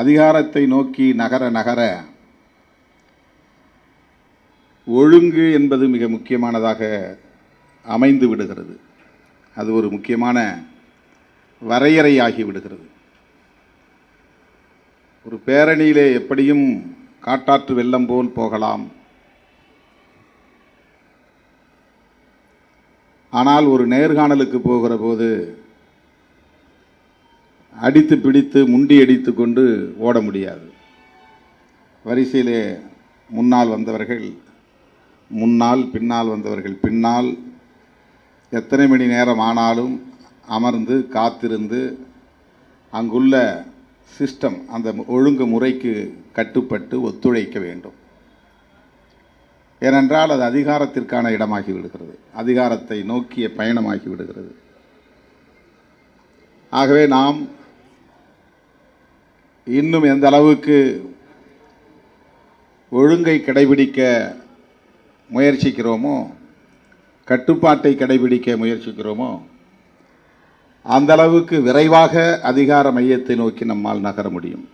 அதிகாரத்தை நோக்கி நகர நகர ஒழுங்கு என்பது மிக முக்கியமானதாக அமைந்து விடுகிறது. அது ஒரு முக்கியமான வரையறையாகி விடுகிறது. ஒரு பேரணியிலே எப்படியும் காட்டாற்று வெள்ளம் போல் போகலாம். ஆனால் ஒரு நேர்காணலுக்கு போகிற போது அடித்து பிடித்து முண்டி அடித்து கொண்டு ஓட முடியாது. வரிசையிலே முன்னால் வந்தவர்கள் முன்னால் பின்னால் வந்தவர்கள் பின்னால் எத்தனை மணி நேரம் ஆனாலும் அமர்ந்து காத்திருந்து அங்குள்ள சிஸ்டம் அந்த ஒழுங்கு முறைக்கு கட்டுப்பட்டு ஒத்துழைக்க வேண்டும். ஏனென்றால் அது அதிகாரத்திற்கான இடமாகி விடுகிறது. அதிகாரத்தை நோக்கிய பயணமாகி விடுகிறது. ஆகவே நாம் இன்னும் எந்த அளவுக்கு ஒழுங்கை கடைபிடிக்க முயற்சிக்கிறோமோ கட்டுப்பாட்டை கடைபிடிக்க முயற்சிக்கிறோமோ அந்த அளவுக்கு விரைவாக அதிகார மையத்தை நோக்கி நம்மால் நகர முடியும்.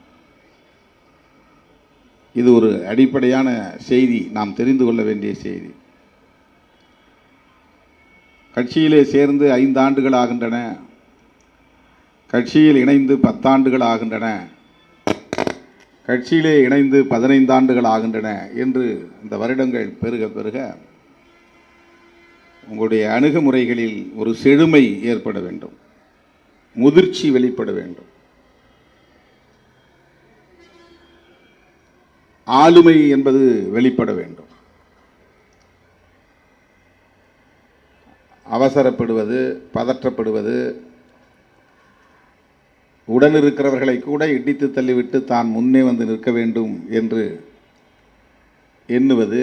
இது ஒரு அடிப்படையான செய்தி. நாம் தெரிந்து கொள்ள வேண்டிய செய்தி. கட்சியிலே சேர்ந்து ஐந்து ஆண்டுகள் ஆகின்றன. கட்சியில் இணைந்து பத்தாண்டுகள் ஆகின்றன. கட்சியிலே இணைந்து பதினைந்து ஆண்டுகள் ஆகின்றன என்று இந்த வருடங்கள் பெருக பெருக உங்களுடைய அணுகுமுறைகளில் ஒரு செழுமை ஏற்பட வேண்டும். முதிர்ச்சி வெளிப்பட வேண்டும். ஆளுமை என்பது வெளிப்பட வேண்டும். அவசரப்படுவது பதற்றப்படுவது உடன் இருக்கிறவர்களை கூட இடித்து தள்ளிவிட்டு தான் முன்னே வந்து நிற்க வேண்டும் என்று எண்ணுவது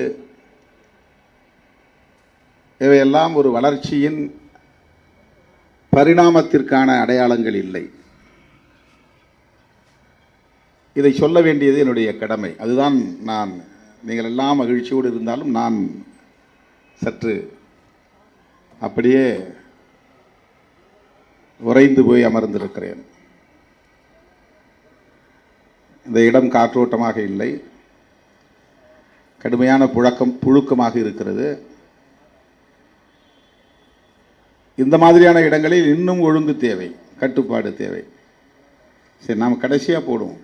இவையெல்லாம் ஒரு வளர்ச்சியின் பரிணாமத்திற்கான அடையாளங்கள் இல்லை. இதை சொல்ல வேண்டியது என்னுடைய கடமை. அதுதான் நான் நீங்கள் எல்லாம் மகிழ்ச்சியோடு இருந்தாலும் நான் சற்று அப்படியே உறைந்து போய் அமர்ந்திருக்கிறேன். இந்த இடம் காற்றோட்டமாக இல்லை. கடுமையான புழக்கம் புழுக்கமாக இருக்கிறது. இந்த மாதிரியான இடங்களில் இன்னும் ஒழுங்கு தேவை கட்டுப்பாடு தேவை. சரி நாம் கடைசியாக போடுவோம்.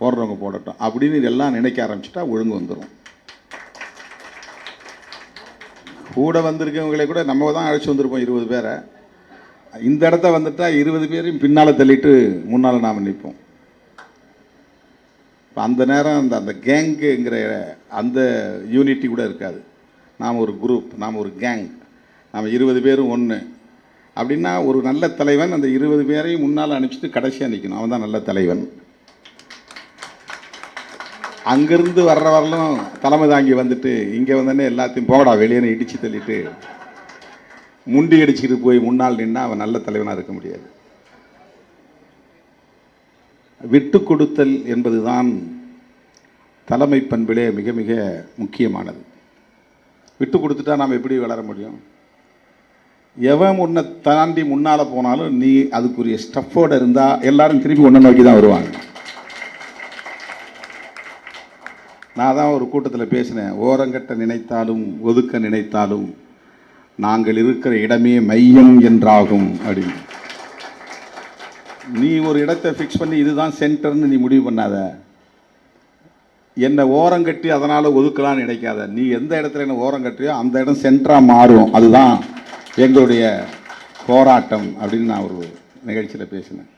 போடுறவங்க போடட்டும். அப்படின்னு இதெல்லாம் நினைக்க ஆரம்பிச்சிட்டா ஒழுங்கு வந்துடும் கூட வந்திருக்கவங்களே கூட நம்ம தான் அழைச்சி வந்திருப்போம் இருபது பேரை. இந்த இடத்த வந்துட்டா இருபது பேரையும் பின்னால் தள்ளிட்டு முன்னால் நாம் நிற்போம் இப்போ அந்த நேரம் அந்த அந்த கேங்குங்கிற அந்த யூனிட்டி கூட இருக்காது. நாம் ஒரு குரூப் நாம் ஒரு கேங் நாம் இருபது பேரும் ஒன்று அப்படின்னா ஒரு நல்ல தலைவன் அந்த இருபது பேரையும் முன்னால் அனுப்பிச்சிட்டு கடைசியாக நிற்கணும் அவன் தான் நல்ல தலைவன். அங்கேருந்து வர்ற வரலும் தலைமை தாங்கி வந்துட்டு இங்கே வந்தோடனே எல்லாத்தையும் போகடா வெளியே இடித்து தள்ளிட்டு முண்டி அடிச்சுட்டு போய் முன்னால் நின்னா அவன் நல்ல தலைவனாக இருக்க முடியாது. விட்டு கொடுத்தல் என்பதுதான் தலைமை பண்பிலே மிக மிக முக்கியமானது. விட்டு கொடுத்துட்டா நாம் எப்படி வளர முடியும்? எவன் உன்னை தாண்டி முன்னால் போனாலும் நீ அதுக்குரிய ஸ்டஃப்போடு இருந்தால் எல்லாரும் திருப்பி ஒன்றை நோக்கி தான் வருவாங்க. நான் தான் ஒரு கூட்டத்தில் பேசினேன். ஓரங்கட்ட நினைத்தாலும் ஒதுக்க நினைத்தாலும் நாங்கள் இருக்கிற இடமே மையம் என்றாகும் அப்படின்னு. நீ ஒரு இடத்தை ஃபிக்ஸ் பண்ணி இதுதான் சென்டர்னு நீ முடிவு பண்ணாத. என்னை ஓரங்கட்டி அதனால் ஒதுக்கலாம்னு நினைக்காத. நீ எந்த இடத்துல என்ன ஓரங்கட்டியோ அந்த இடம் சென்டராக மாறும். அதுதான் எங்களுடைய போராட்டம் அப்படின்னு நான் ஒரு நிகழ்ச்சியில் பேசினேன்.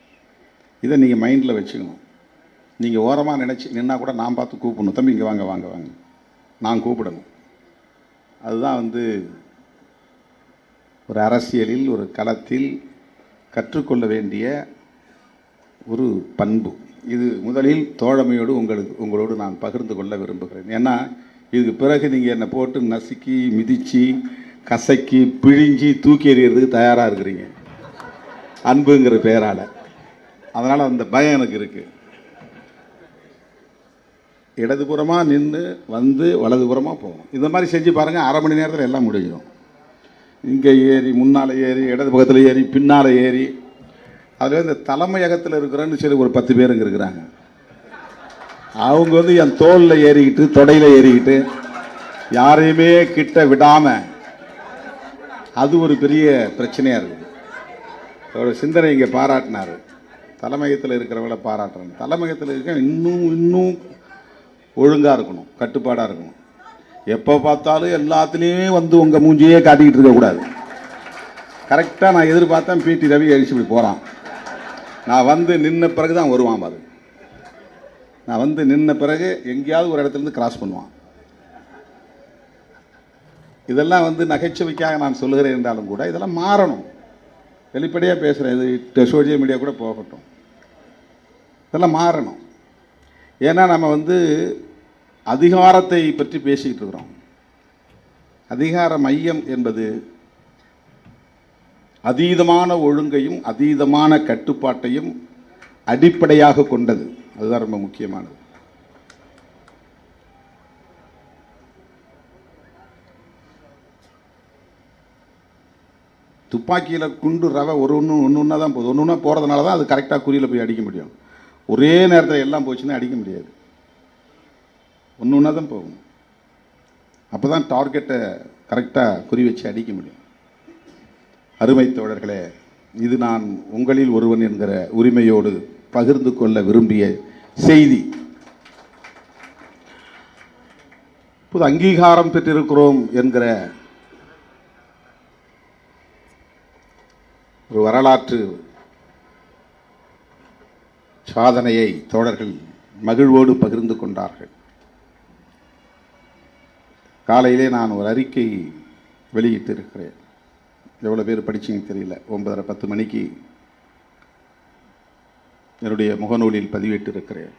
இதை நீங்கள் மைண்டில் வச்சுக்கணும். நீங்கள் ஓரமாக நினச்சி நின்னா கூட நான் பார்த்து கூப்பிடணும். தம்பி இங்கே வாங்க வாங்க வாங்க. நான் கூப்பிடணும். அதுதான் வந்து ஒரு அரசியலில் ஒரு களத்தில் கற்றுக்கொள்ள வேண்டிய ஒரு பண்பு. இது முதலில் தோழமையோடு உங்களுக்கு உங்களோடு நான் பகிர்ந்து கொள்ள விரும்புகிறேன். ஏன்னா இதுக்கு பிறகு நீங்கள் என்னை போட்டு நசுக்கி மிதித்து கசக்கி பிழிஞ்சி தூக்கி எறியறதுக்கு தயாராக இருக்கிறீங்க. அன்புங்கிற பெயரால் அதனால் அந்த பயம் எனக்கு இருக்குது இடதுபுறமாக நின்று வந்து வலதுபுறமாக போகணும். இந்த மாதிரி செஞ்சு பாருங்கள் அரை மணி நேரத்தில் எல்லாம் முடிஞ்சிடும் இங்கே ஏறி முன்னால் ஏறி இடது பக்கத்தில் ஏறி பின்னால் ஏறி அதில் இந்த தலைமையகத்தில் இருக்கிறேன்னு சொல்லி ஒரு பத்து பேர் இங்கே இருக்கிறாங்க. அவங்க வந்து என் தோளில் ஏறிக்கிட்டு தொடையில் ஏறிக்கிட்டு யாரையுமே கிட்ட விடாமல் அது ஒரு பெரிய பிரச்சனையாக இருக்குது. அவரோட சிந்தனை இங்கே பாராட்டினார். தலைமையகத்தில் இருக்கிறவங்கள பாராட்டுறேன் தலைமையகத்தில் இருக்க இன்னும் இன்னும் ஒழுங்காக இருக்கணும் கட்டுப்பாடாக இருக்கணும். எப்போ பார்த்தாலும் எல்லாத்துலேயுமே வந்து உங்கள் மூஞ்சியே காட்டிக்கிட்டு இருக்கக்கூடாது. கரெக்டாக நான் எதிர்பார்த்தேன் பிடி ரவி அழிச்சு இப்படி போகிறான் நான் வந்து நின்ன பிறகு தான் வருவான் பாரு. நான் வந்து நின்ன பிறகு எங்கேயாவது ஒரு இடத்துலேருந்து கிராஸ் பண்ணுவான். இதெல்லாம் வந்து நகைச்சுவைக்காக நான் சொல்லுகிறேன் என்றாலும் கூட இதெல்லாம் மாறணும். வெளிப்படையாக பேசுகிறேன் இது சோசியல் மீடியா கூட போகட்டும். இதெல்லாம் மாறணும். ஏன்னா நம்ம வந்து அதிகாரத்தை பற்றி பேசிக்கிட்டு இருக்கிறோம். அதிகார மையம் என்பது அதீதமான ஒழுங்கையும் அதீதமான கட்டுப்பாட்டையும் அடிப்படையாக கொண்டது. அதுதான் ரொம்ப முக்கியமானது. துப்பாக்கியில் குண்டு ரவை ஒரு ஒன்று ஒன்று ஒன்றா தான் போகுது. ஒன்று ஒன்றா போகிறதுனால தான் அது கரெக்டாக குறியில் போய் அடிக்க முடியும். ஒரே நேரத்தில் எல்லாம் போச்சுன்னா அடிக்க முடியாது. ஒன்று ஒன்றா தான் போகும். அப்போ தான் டார்கெட்டை கரெக்டாக குறி வச்சு அடிக்க முடியும். அருமை தோழர்களே இது நான் உங்களில் ஒருவன் என்கிற உரிமையோடு பகிர்ந்து கொள்ள விரும்பிய செய்தி. இப்போது அங்கீகாரம் பெற்றிருக்கிறோம் என்கிற ஒரு வரலாற்று சாதனையை தோழர்கள் மகிழ்வோடு பகிர்ந்து கொண்டார்கள். காலையிலே நான் ஒரு அறிக்கை வெளியிட்டிருக்கிறேன். எவ்வளோ பேர் படிச்சிங்க தெரியல. ஒன்பதரை பத்து மணிக்கு என்னுடைய முகநூலில் பதிவிட்டு இருக்கிறேன்